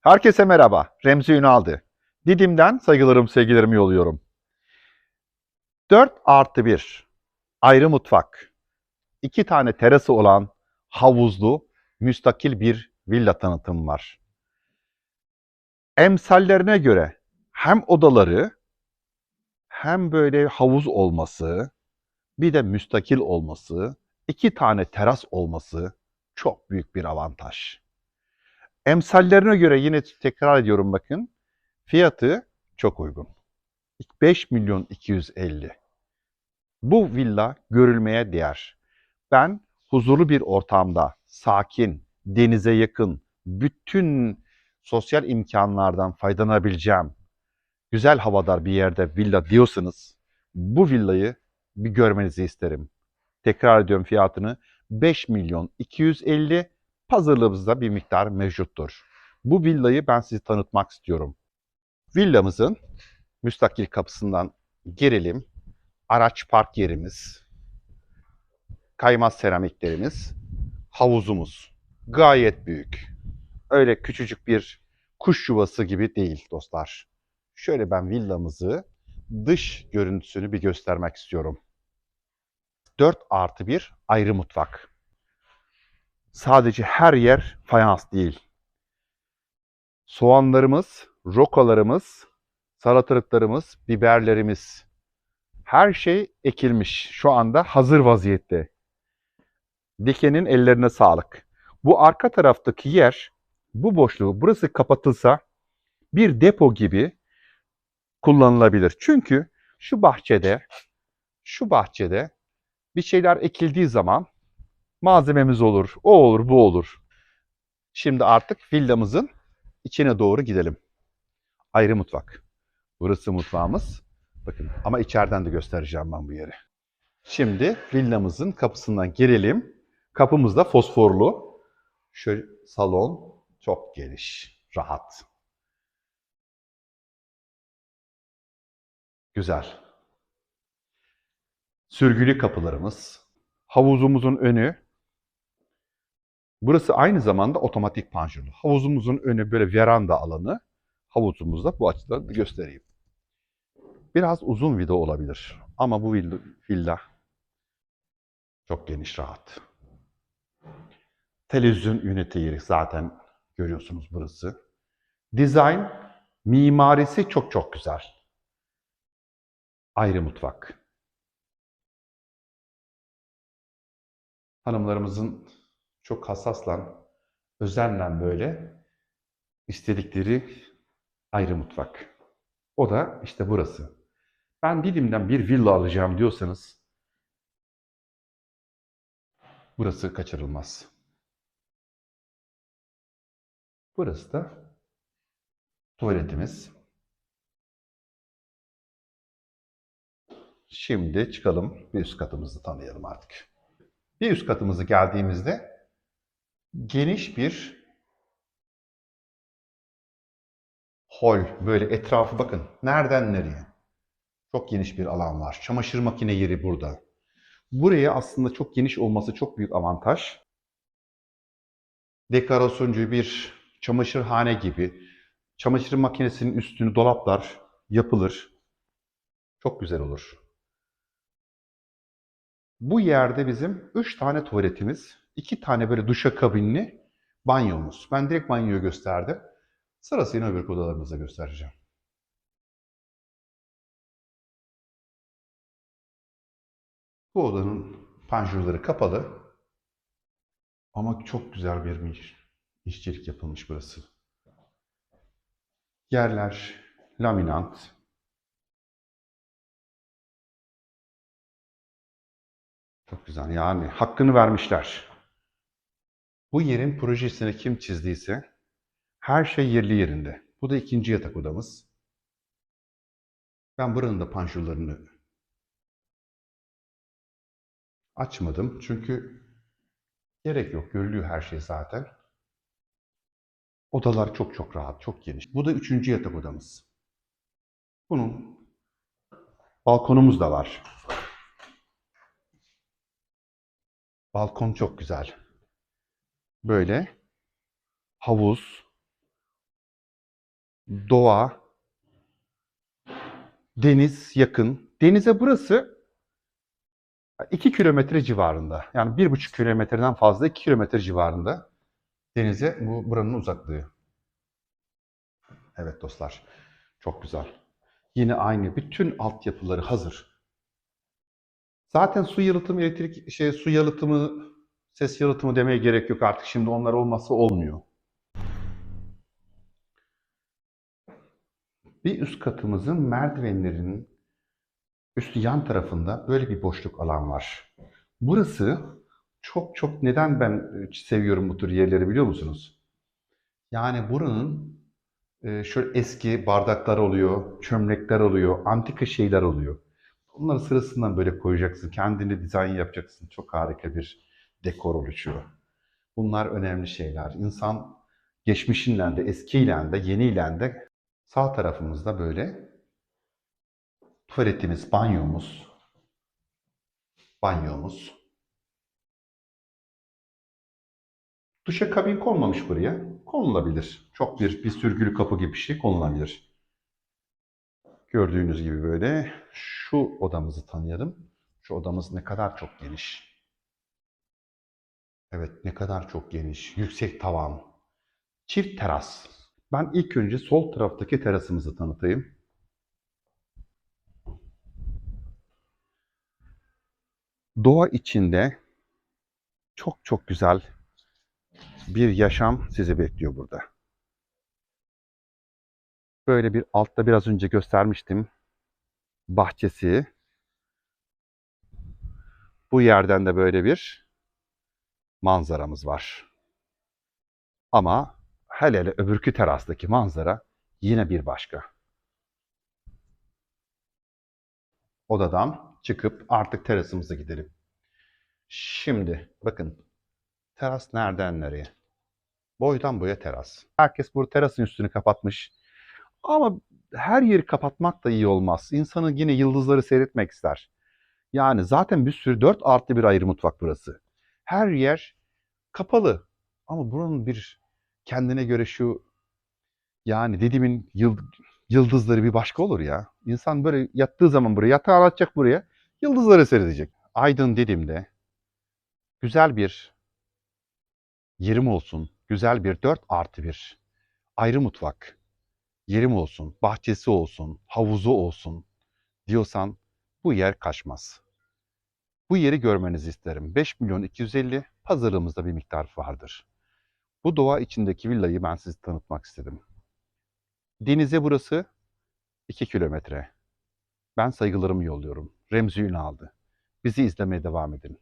Herkese merhaba. Remzi Ünal'dı. Didim'den saygılarım, sevgilerimi yolluyorum. 4 artı 1 ayrı mutfak, iki tane terası olan havuzlu, müstakil bir villa tanıtım var. Emsallerine göre hem odaları hem böyle havuz olması, bir de müstakil olması, iki tane teras olması çok büyük bir avantaj. Emsallerine göre yine tekrar ediyorum bakın. Fiyatı çok uygun. 5 milyon 250. Bu villa görülmeye değer. Ben huzurlu bir ortamda, sakin, denize yakın, bütün sosyal imkanlardan faydalanabileceğim, güzel havadar bir yerde villa diyorsanız bu villayı bir görmenizi isterim. Tekrar ediyorum fiyatını 5 milyon 250 pazarlığımızda bir miktar mevcuttur. Bu villayı ben size tanıtmak istiyorum. Villamızın müstakil kapısından girelim. Araç park yerimiz, kaymaz seramiklerimiz, havuzumuz. Gayet büyük. Öyle küçücük bir kuş yuvası gibi değil dostlar. Şöyle ben villamızı dış görüntüsünü bir göstermek istiyorum. 4 artı 1 ayrı mutfak sadece her yer fayans değil. Soğanlarımız, rokalarımız, salatalıklarımız, biberlerimiz her şey ekilmiş. Şu anda hazır vaziyette. Dikenin ellerine sağlık. Bu arka taraftaki yer, bu boşluğu burası kapatılsa bir depo gibi kullanılabilir. Çünkü şu bahçede, şu bahçede bir şeyler ekildiği zaman malzememiz olur, o olur, bu olur. Şimdi artık villamızın içine doğru gidelim. Ayrı mutfak. Burası mutfağımız. Bakın ama içeriden de göstereceğim ben bu yeri. Şimdi villamızın kapısından girelim. Kapımız da fosforlu. Şöyle salon çok geniş, rahat. Güzel. Sürgülü kapılarımız. Havuzumuzun önü Burası aynı zamanda otomatik panjurlu. Havuzumuzun önü böyle veranda alanı. Havuzumuzda bu açıdan göstereyim. Biraz uzun vida olabilir. Ama bu villa, çok geniş, rahat. Televizyon ünite zaten görüyorsunuz burası. Dizayn, mimarisi çok çok güzel. Ayrı mutfak. Hanımlarımızın çok hassasla, özenle böyle istedikleri ayrı mutfak. O da işte burası. Ben Didim'den bir villa alacağım diyorsanız burası kaçırılmaz. Burası da tuvaletimiz. Şimdi çıkalım bir üst katımızı tanıyalım artık. Bir üst katımızı geldiğimizde geniş bir hol. Böyle etrafı bakın. Nereden nereye? Çok geniş bir alan var. Çamaşır makine yeri burada. Buraya aslında çok geniş olması çok büyük avantaj. Dekorasyoncu bir çamaşırhane gibi. Çamaşır makinesinin üstünü dolaplar yapılır. Çok güzel olur. Bu yerde bizim 3 tane tuvaletimiz, 2 tane böyle duşakabinli banyomuz. Ben direkt banyoyu gösterdim. Sırasıyla öbür odalarımızda göstereceğim. Bu odanın panjurları kapalı. Ama çok güzel bir iş, işçilik yapılmış burası. Yerler laminant. Çok güzel. Yani hakkını vermişler. Bu yerin projesini kim çizdiyse her şey yerli yerinde. Bu da ikinci yatak odamız. Ben buranın da panjurlarını açmadım. Çünkü gerek yok. Görülüyor her şey zaten. Odalar çok çok rahat, çok geniş. Bu da üçüncü yatak odamız. Bunun balkonumuz da var. Balkon çok güzel. Böyle havuz, doğa, deniz yakın. Denize burası 2 kilometre civarında. Yani bir buçuk kilometreden fazla 2 kilometre civarında denize bu buranın uzaklığı. Evet dostlar. Çok güzel. Yine aynı. Bütün altyapıları hazır. Zaten su yalıtımı, elektrik, şey, su yalıtımı, ses yalıtımı demeye gerek yok artık. Şimdi onlar olmazsa olmuyor. Bir üst katımızın merdivenlerinin üstü yan tarafında böyle bir boşluk alan var. Burası çok çok neden ben e, seviyorum bu tür yerleri biliyor musunuz? Yani buranın e, şöyle eski bardaklar oluyor, çömlekler oluyor, antika şeyler oluyor. Bunları sırasından böyle koyacaksın, kendini dizayn yapacaksın. Çok harika bir dekor oluşuyor. Bunlar önemli şeyler. İnsan geçmişiyle de, eskiyle de, yeniyle de sağ tarafımızda böyle tuvaletimiz, banyomuz, banyomuz. Duşa kabin konmamış buraya. Konulabilir. Çok bir, bir sürgülü kapı gibi bir şey konulabilir. Gördüğünüz gibi böyle şu odamızı tanıyalım. Şu odamız ne kadar çok geniş. Evet ne kadar çok geniş. Yüksek tavan. Çift teras. Ben ilk önce sol taraftaki terasımızı tanıtayım. Doğa içinde çok çok güzel bir yaşam sizi bekliyor burada. Böyle bir altta biraz önce göstermiştim bahçesi. Bu yerden de böyle bir manzaramız var. Ama hele hele öbürkü terastaki manzara yine bir başka. Odadan çıkıp artık terasımıza gidelim. Şimdi bakın teras nereden nereye? Boydan boya teras. Herkes bu terasın üstünü kapatmış. Ama her yeri kapatmak da iyi olmaz. İnsanın yine yıldızları seyretmek ister. Yani zaten bir sürü 4 artı bir ayrı mutfak burası. Her yer kapalı. Ama buranın bir kendine göre şu yani dediğimin yıl- yıldızları bir başka olur ya. İnsan böyle yattığı zaman buraya, yatağı atacak buraya, yıldızları seyredecek. Aydın Didim'de güzel bir yerim olsun, güzel bir 4 artı bir ayrı mutfak yerim olsun, bahçesi olsun, havuzu olsun diyorsan bu yer kaçmaz. Bu yeri görmenizi isterim. 5 milyon 250 pazarımızda bir miktar vardır. Bu doğa içindeki villayı ben size tanıtmak istedim. Denize burası 2 kilometre. Ben saygılarımı yolluyorum. Remzi Ünal'dı. Bizi izlemeye devam edin.